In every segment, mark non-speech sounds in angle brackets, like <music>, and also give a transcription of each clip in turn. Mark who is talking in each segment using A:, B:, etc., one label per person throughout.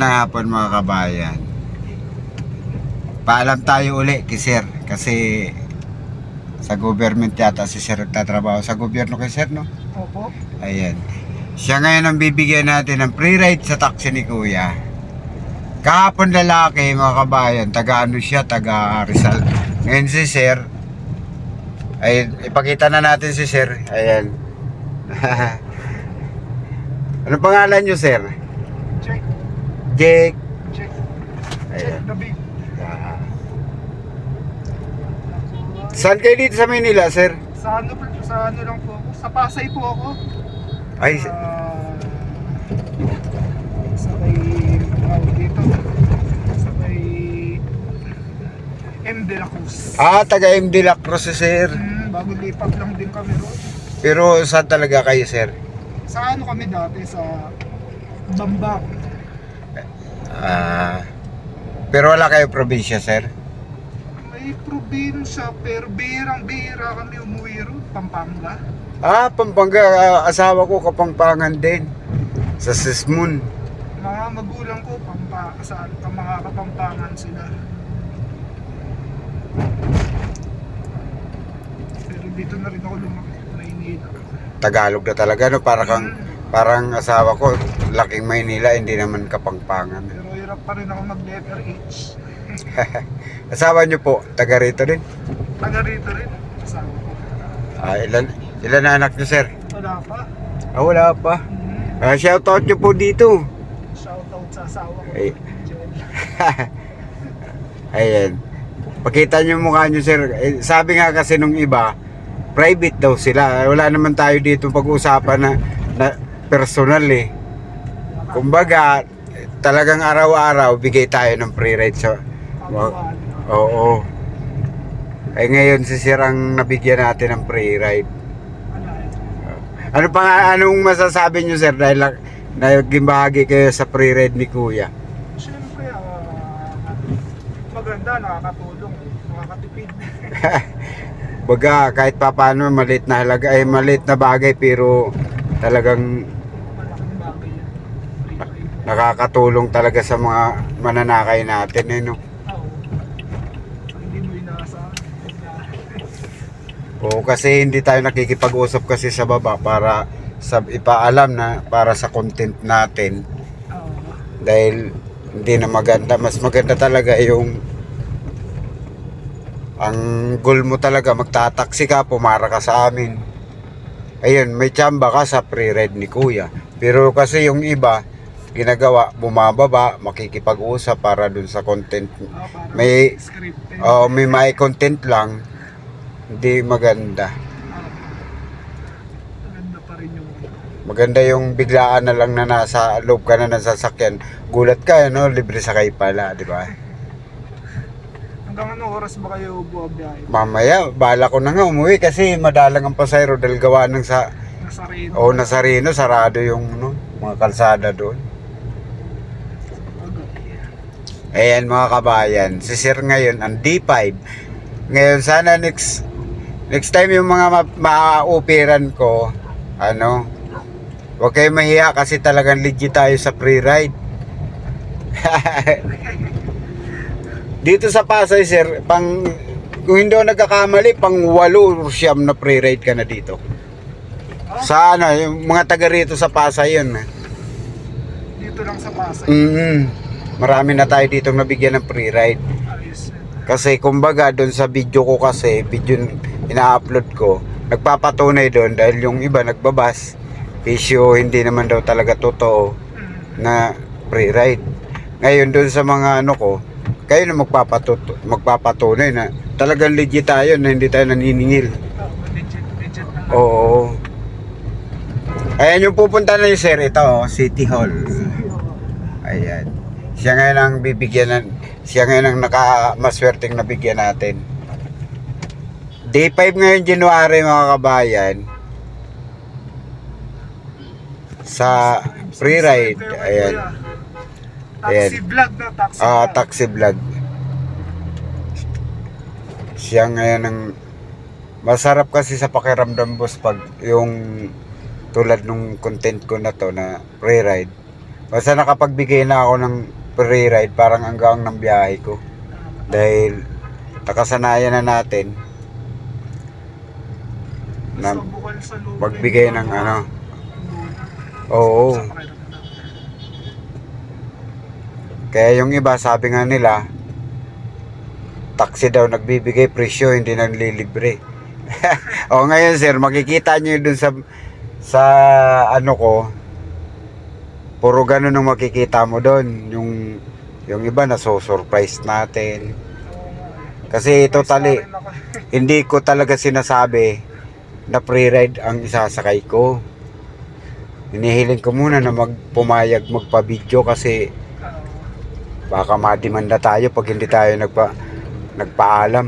A: Magandang hapon mga kabayan. Paalam tayo uli kay Sir kasi sa government yata si Sir nagtatrabaho sa gobyerno kay Sir no?
B: Opo.
A: Ayan. Siya ngayon ang bibigyan natin ng free ride sa taxi ni Kuya. Kahapon lalaki mga kabayan, taga ano siya, taga Rizal. Ngayon si Sir, ay ipakita na natin si Sir. Ayan. <laughs> ano pangalan niyo Sir? Jake.
B: Check.
A: Ayan.
B: Check the beat.
A: Saan kayo dito sa Manila, Sir?
B: Sa ano, sa ano lang po ako. Sa Pasay po ako.
A: Ay,
B: Ah, sa may tawag dito. Sa may M. De La Cruz.
A: ah, taga M. De La Cruz si Sir.
B: Hmm, bago lipat lang din kami roon.
A: Pero saan talaga kayo, Sir?
B: Sa ano kami dati? Sa Bambang.
A: Ah, pero wala kayo probinsya, Sir?
B: May probinsya pero birang-bira kami umuwi roon. Pampanga.
A: Ah, Pampanga, ah, asawa ko kapangpangan din. Sa Sismon.
B: Mga magulang ko, pampa, sa, mga kapampangan sila. Pero dito na rin ako lumaki, Maynila.
A: Tagalog na talaga, no? Para kang, parang asawa ko, laking Maynila, hindi naman kapangpangan.
B: Pero hirap pa rin ako mag-letter H. <laughs>
A: Asawa niyo po, taga rito din?
B: Taga rito rin, kasama ko.
A: Ah, ilan, ilan na anak niyo, Sir?
B: Wala pa.
A: Ah, wala pa.
B: Hmm.
A: Ah, shoutout niyo po dito.
B: Shoutout sa asawa ko.
A: Ay. <laughs> Ayan. Pakita niyo mukha niyo, sir. Eh, sabi nga kasi nung iba, private daw sila. Wala naman tayo dito pag-uusapan na, na personal eh. Kumbaga, talagang araw-araw bigay tayo ng free ride sa...
B: Kabuhan.
A: Oo. Eh ngayon si sir ang nabigyan natin ng free ride.
B: Eh.
A: Ano pa nga, anong masasabi niyo sir dahil na- naging bahagi kayo sa free ride ni Kuya?
B: Siyempre, ah, maganda, nakakatulong, nakakatipid. <laughs>
A: Baga kahit papaano maliit na halaga ay maliit na bagay pero talagang
B: Malaking bagay yan. Free ride.
A: Nakakatulong talaga sa mga mananakay natin eh no.
B: Oo.
A: Kasi hindi tayo nakikipag-usap kasi sa baba para sa ipaalam na para sa content natin
B: Oo.
A: dahil hindi na maganda mas maganda talaga yung ang goal mo talaga magtataksi ka pumara ka sa amin ayun may tsamba ka sa pre-ride ni kuya pero kasi yung iba ginagawa bumababa makikipag-usap para dun sa content May-
B: scripted.
A: o may may content lang hindi maganda
B: maganda pa rin yung
A: maganda yung biglaan na lang na nasa loob ka na ng sasakyan gulat ka no libre sakay pala di ba
B: Hanggang anong oras ba kayo buwabiyahe?
A: Mamaya, bala ko na nga umuwi kasi madalang ang pasayro dahil gawa ng sa
B: Nasa rin.
A: o Nazareno, sarado yung no, mga kalsada doon. Ayan mga kabayan, si Sir ngayon ang D5. Ngayon sana next next time yung mga ma- ma-operan ko, ano, huwag kayo mahiya kasi talagang legit tayo sa free ride. <laughs> Dito sa Pasay, sir, pang kung hindi ako nagkakamali, pang walo o siyam na free ride ka na dito. Sa ano, yung mga taga rito sa Pasay yun. eh.
B: Dito lang sa Pasay.
A: Mm Marami na tayo dito nabigyan ng free ride. Kasi kumbaga doon sa video ko kasi, video ina-upload ko, nagpapatunay doon dahil yung iba nagbabas. Issue hindi naman daw talaga totoo na free ride. Ngayon doon sa mga ano ko, kayo na magpapatuto, magpapatunay na talagang legit tayo na hindi tayo naniningil. Oo. Ayan yung pupunta na yung sir, ito oh, City Hall. Ayan. Siya ngayon ang bibigyan ng, siya ngayon ang nakamaswerteng nabigyan natin. Day 5 ngayon January mga kabayan. Sa free ride. Ayan.
B: Taxi vlog na taxi
A: Ah, taxi vlog. Siya ngayon ang masarap kasi sa pakiramdam boss pag yung tulad nung content ko na to na free ride Basta nakapagbigay na ako ng free ride parang hanggang ng biyahe ko. Dahil nakasanayan na natin na magbigay ng ano. Oo. Kaya yung iba sabi nga nila, taxi daw nagbibigay presyo, hindi nanlilibre. <laughs> o ngayon sir, makikita nyo dun sa sa ano ko, puro ganun ang makikita mo doon. Yung yung iba na so surprise natin. Kasi totally, hindi ko talaga sinasabi na free ride ang isasakay ko. Hinihiling ko muna na magpumayag magpa-video kasi baka madimanda tayo pag hindi tayo nagpa nagpaalam.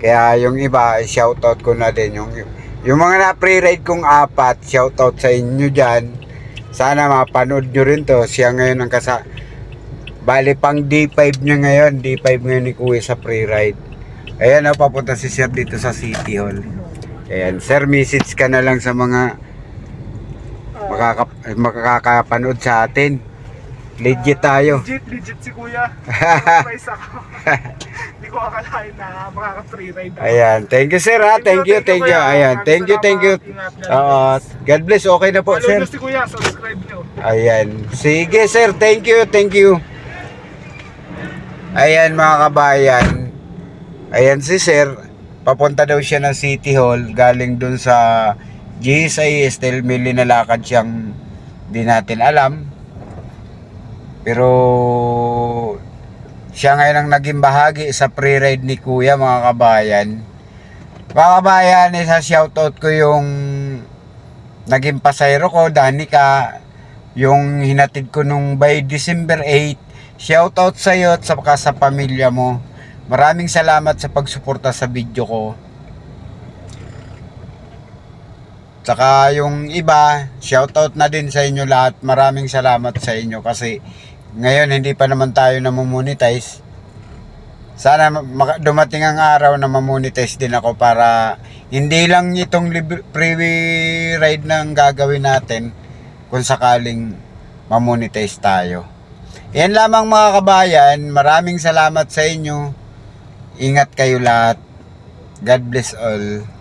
A: Kaya yung iba, shoutout ko na din yung yung mga na free ride kong apat, shoutout sa inyo diyan. Sana mapanood nyo rin to. Siya ngayon ang kasa Bali pang D5 niya ngayon, D5 ngayon ni Kuya sa free ride. Ayan na papunta si Sir dito sa City Hall. Ayan, Sir, message ka na lang sa mga makaka, makakapanood sa atin. Legit tayo.
B: Legit, legit si kuya. <laughs> Surprise ako. <laughs> Hindi ko akalain na makaka-free ride ako.
A: Ayan, thank you sir ha. Thank you, thank you. Ayan, thank you, thank you. Oo, God bless. Okay na po,
B: Follow
A: sir.
B: nyo si kuya, subscribe nyo.
A: Ayan. Sige, sir. Thank you, thank you. Ayan, mga kabayan. Ayan si sir. Papunta daw siya ng City Hall. Galing dun sa GSI. Still may linalakad siyang di natin alam. Pero siya ngayon ang naging bahagi sa pre-ride ni Kuya, mga kabayan. Mga kabayan, isa shoutout ko yung naging pasayro ko, Danica, yung hinatid ko nung by December 8. Shoutout sa iyo at saka sa pamilya mo. Maraming salamat sa pagsuporta sa video ko. Tsaka yung iba, shoutout na din sa inyo lahat. Maraming salamat sa inyo kasi ngayon hindi pa naman tayo na monetize. Sana dumating ang araw na mamonetize din ako para hindi lang itong free ride na gagawin natin kung sakaling mamonetize tayo. Yan lamang mga kabayan. Maraming salamat sa inyo. Ingat kayo lahat. God bless all.